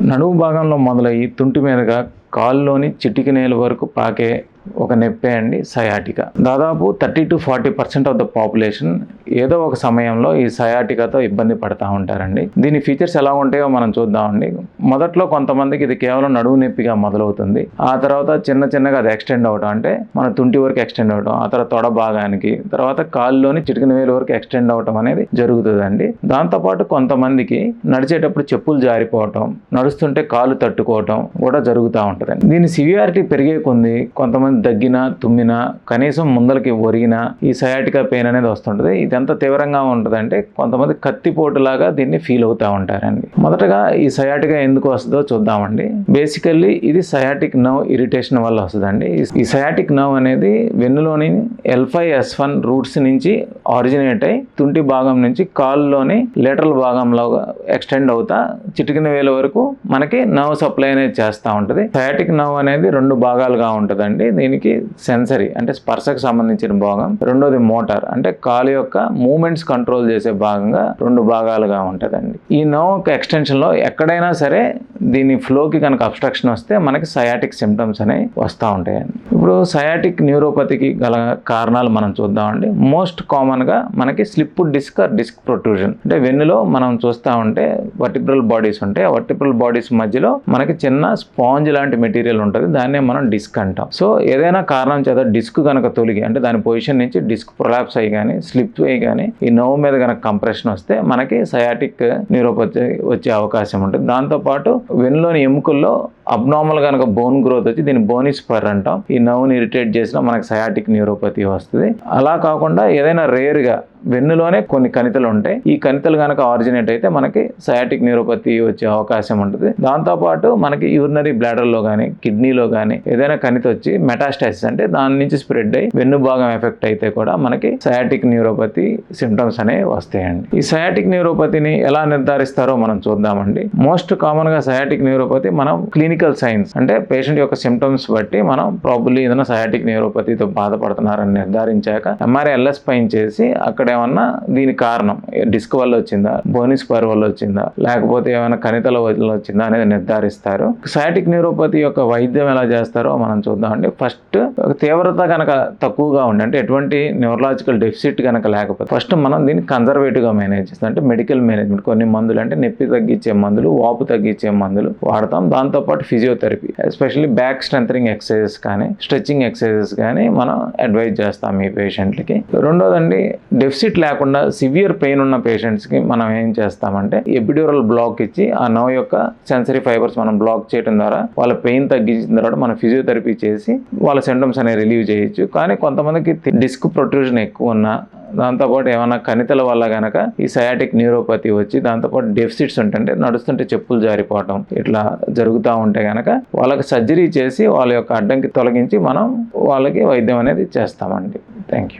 నడుము భాగంలో మొదలయ్యి తుంటి మీదుగా కాల్లోని చిటికి నేల వరకు పాకే ఒక నొప్పే అండి సయాటిక. దాదాపు thirty to forty percent of the population ఏదో ఒక సమయంలో ఈ సయాటికాతో ఇబ్బంది పడతా ఉంటారండి. దీని ఫీచర్స్ ఎలా ఉంటాయో మనం చూద్దామండి. మొదట్లో కొంతమందికి ఇది కేవలం నడువు నొప్పిగా మొదలవుతుంది. ఆ తర్వాత చిన్న చిన్నగా అది ఎక్స్టెండ్ అవడం అంటే మన తుంటి వరకు ఎక్స్టెండ్ అవడం ఆ తర్వాత తొడ భాగానికి తర్వాత కాల్లోని చిటికిన వేలు వరకు ఎక్స్టెండ్ అవడం అనేది జరుగుతుందండి. దాంతోపాటు కొంతమందికి నడిచేటప్పుడు చెప్పులు జారిపోవటం నడుస్తుంటే కాలు తట్టుకోవటం కూడా జరుగుతూ ఉంటుందండి. దీని సివియారిటీ పెరిగే కొంది కొంతమంది దగ్గినా తుమ్మినా కనీసం ముందలకి ఒరిగినా ఈ సయాటికా పెయిన్ అనేది వస్తుంటుంది. ఇది ఎంత తీవ్రంగా ఉంటుందంటే కొంతమంది కత్తిపోటులాగా దీన్ని ఫీల్ అవుతూ ఉంటారండి. మొదటగా ఈ సయాటికా ఎందుకు వస్తుందో చూద్దామండి. బేసికల్లీ ఇది సయాటిక్ నవ్ ఇరిటేషన్ వల్ల వస్తుందండి. ఈ- సయాటిక్ నవ్ అనేది వెన్నులోని L five S one roots నుంచి ఆరిజినేట్ అయి తుంటి భాగం నుంచి కాల్లోని లేటరల్ భాగంలో ఎక్స్టెండ్ అవుతా చిటికిన వేల వరకు మనకి నవ్ సప్లై అనేది చేస్తూ ఉంటుంది. సయాటిక్ నవ్ అనేది రెండు భాగాలుగా ఉంటుందండి. దీనికి సెన్సరీ అంటే స్పర్శకు సంబంధించిన భాగం. రెండోది మోటార్ అంటే కాలు యొక్క మూమెంట్స్ కంట్రోల్ చేసే భాగంగా రెండు భాగాలుగా ఉంటుందండి. ఈ నోక్ ఎక్స్టెన్షన్లో ఎక్కడైనా సరే దీని ఫ్లోకి కనుక అబ్స్ట్రక్షన్ వస్తే మనకి సయాటిక్ సిమ్టమ్స్ అనేవి వస్తూ ఉంటాయండి ఇప్పుడు సయాటిక్ న్యూరోపతికి గల కారణాలు మనం చూద్దామండి. మోస్ట్ కామన్గా మనకి slip disc or disc protrusion అంటే వెన్నులో మనం చూస్తూ ఉంటే వర్టిబ్రల్ బాడీస్ ఉంటాయి. ఆ వర్టిబ్రల్ బాడీస్ మధ్యలో మనకి చిన్న స్పాంజ్ లాంటి మెటీరియల్ ఉంటుంది. దాన్నే మనం డిస్క్ అంటాం. సో ఏదైనా కారణం చేత డిస్క్ కనుక తొలిగి అంటే దాని పొజిషన్ నుంచి డిస్క్ ప్రొలాప్స్ అయ్యి కానీ స్లిప్ అయ్యి కానీ ఈ నోవు మీద కనుక కంప్రెషన్ వస్తే మనకి సయాటిక్ న్యూరోపతి వచ్చే అవకాశం ఉంటుంది. దాంతోపాటు వెన్నులోని ఎముకల్లో అబ్నార్మల్ కనుక బోన్ గ్రోత్ వచ్చి దీన్ని బోనిస్ పర్ అంటాం. ఈ నవ్వుని ఇరిటేట్ చేసినా మనకి సయాటిక్ న్యూరోపతి వస్తుంది. అలా కాకుండా ఏదైనా రేర్గా వెన్నులోనే కొన్ని కణితలు ఉంటాయి. ఈ కణితలు కనుక ఆరిజినేట్ అయితే మనకి సయాటిక్ న్యూరోపతి వచ్చే అవకాశం ఉంటుంది. దాంతోపాటు మనకి యూరినరీ బ్లాడర్లో కానీ కిడ్నీలో కానీ ఏదైనా కణిత వచ్చి మెటాస్టాసిస్ అంటే దాని నుంచి స్ప్రెడ్ అయ్యి వెన్ను భాగం ఎఫెక్ట్ అయితే కూడా మనకి సయాటిక్ న్యూరోపతి సిమ్టమ్స్ అనేవి వస్తాయండి. ఈ సయాటిక్ న్యూరోపతిని ఎలా నిర్ధారిస్తారో మనం చూద్దామండి. మోస్ట్ కామన్గా సయాటిక్ న్యూరోపతి మనం క్లినికల్ సైన్స్ అంటే పేషెంట్ యొక్క సిమ్టమ్స్ బట్టి మనం ప్రాబ్లీ ఏదైనా సయాటిక్ న్యూరోపతితో బాధపడుతున్నారని నిర్ధారించాక ఎంఆర్ఐఎల్ఎస్ పైన చేసి అక్కడ ఏమన్నా దీని కారణం? డిస్క్ వల్ల వచ్చిందా? బోనిస్ పర్ వల్ల వచ్చిందా? లేకపోతే ఏమైనా కణితల వల్ల వచ్చిందా అనేది నిర్ధారిస్తారు. సయాటిక్ న్యూరోపతి యొక్క వైద్యం ఎలా చేస్తారో మనం చూద్దామండి. ఫస్ట్ తీవ్రత కనుక తక్కువగా ఉండి అంటే ఎటువంటి న్యూరలాజికల్ డెఫిసిట్ కనుక లేకపోతే ఫస్ట్ మనం దీన్ని కన్జర్వేటివ్గా మేనేజ్ చేస్తాం. అంటే మెడికల్ మేనేజ్మెంట్ కొన్ని మందులు అంటే నొప్పి తగ్గించే మందులు వాపు తగ్గించే మందులు వాడతాం. దాంతోపాటు physiotherapy especially back strengthening exercises కానీ స్ట్రెచ్చింగ్ ఎక్సర్సైజెస్ కానీ మనం అడ్వైజ్ చేస్తాం ఈ పేషెంట్లకి. రెండోదండి డెఫిసిట్ లేకుండా సివియర్ పెయిన్ ఉన్న పేషెంట్స్కి మనం ఏం చేస్తామంటే ఎపిడ్యూరల్ బ్లాక్ ఇచ్చి ఆ నవ్ యొక్క సెన్సరీ ఫైబర్స్ మనం బ్లాక్ చేయడం ద్వారా వాళ్ళ పెయిన్ తగ్గించిన తర్వాత మనం ఫిజియోథెరపీ చేసి వాళ్ళ సింటమ్స్ అనేవి రిలీవ్ చేయొచ్చు. కానీ కొంతమందికి డిస్క్ ప్రొట్యూషన్ ఎక్కువ ఉన్నా దాంతోపాటు ఏమైనా కణితల వల్ల గనక ఈ సయాటిక్ న్యూరోపతి వచ్చి దాంతోపాటు డెఫిసిట్స్ ఉంటుంటే నడుస్తుంటే చెప్పులు జారిపోవటం ఇట్లా జరుగుతూ ఉంటే కనుక వాళ్ళకి సర్జరీ చేసి వాళ్ళ యొక్క అడ్డంకి తొలగించి మనం వాళ్ళకి వైద్యం అనేది చేస్తామండి. Thank you